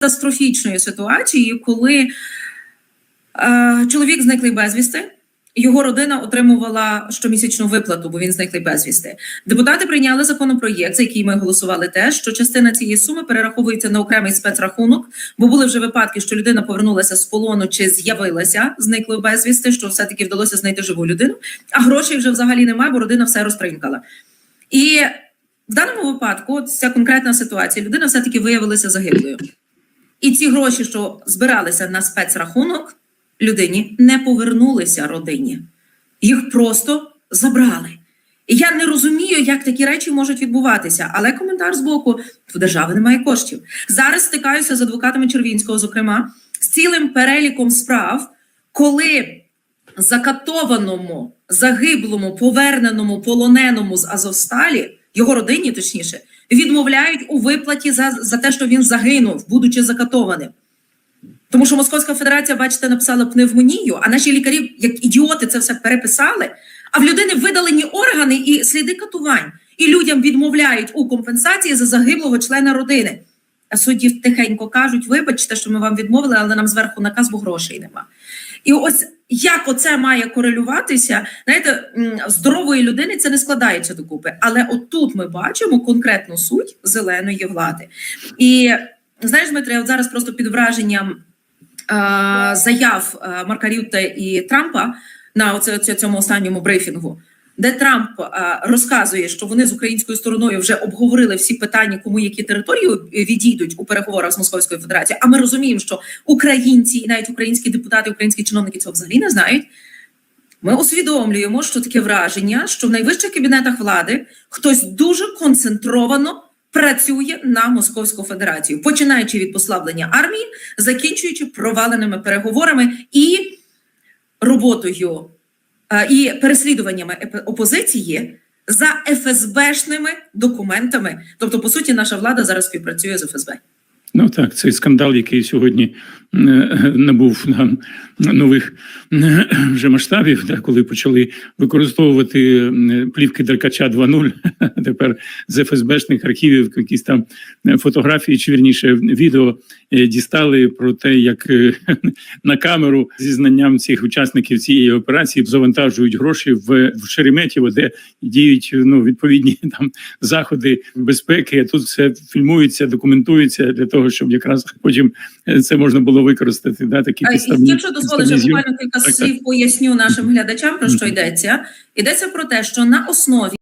катастрофічної ситуації, коли е, чоловік зниклий безвісти. Його родина отримувала щомісячну виплату, бо він зниклий безвісти. Депутати прийняли законопроєкт, за який ми голосували, те, що частина цієї суми перераховується на окремий спецрахунок, бо були вже випадки, що людина повернулася з полону чи з'явилася зниклою безвісти, що все таки вдалося знайти живу людину, а грошей вже взагалі немає, бо родина все розтринкала. І в даному випадку, от ця конкретна ситуація, людина все таки виявилася загиблою. І ці гроші, що збиралися на спецрахунок, людині не повернулися родині, їх просто забрали. І я не розумію, як такі речі можуть відбуватися. Але коментар з боку в держави немає коштів. Зараз стикаюся з адвокатами Червінського, зокрема, з цілим переліком справ, коли закатованому, загиблому, поверненому, полоненому з Азовсталі, його родині, точніше, відмовляють у виплаті за, за те, що він загинув, будучи закатованим. Тому що Московська Федерація, бачите, написала пневмонію, а наші лікарі, як ідіоти, це все переписали. А в людини видалені органи і сліди катувань, і людям відмовляють у компенсації за загиблого члена родини. Судді тихенько кажуть: вибачте, що ми вам відмовили, але нам зверху наказ, грошей нема. І ось як оце має корелюватися, знаєте, здорової людини це не складається докупи. Але отут ми бачимо конкретну суть зеленої влади. І знаєш, Дмитро, я от зараз просто під враженням е, заяв е, Марка Рютте і Трампа на оце, оце- цьому останньому брифінгу, де Трамп розказує, що вони з українською стороною вже обговорили всі питання, кому які території відійдуть у переговорах з Московською Федерацією. А ми розуміємо, що українці і навіть українські депутати, українські чиновники цього взагалі не знають. Ми усвідомлюємо, що таке враження, що в найвищих кабінетах влади хтось дуже концентровано працює на Московську Федерацію, починаючи від послаблення армії, закінчуючи проваленими переговорами і роботою і переслідуваннями опозиції за ФСБшними документами. Тобто, по суті, наша влада зараз співпрацює з ФСБ. Ну так, цей скандал, який сьогодні е, набув нам нових вже масштабів, да, коли почали використовувати плівки Деркача 2.0, тепер з ФСБшних архівів якісь там е, фотографії, чи вірніше відео е, дістали про те, як на камеру зі знанням цих учасників цієї операції завантажують гроші в, в Шереметьєво, де діють ну відповідні там заходи безпеки. А тут все фільмується, документується для того, щоб якраз потім е, це можна було використати. Да, такі підставні, Якщо дозволиш, я буквально кілька Так, так. слів поясню нашим глядачам, про що йдеться. Йдеться про те, що на основі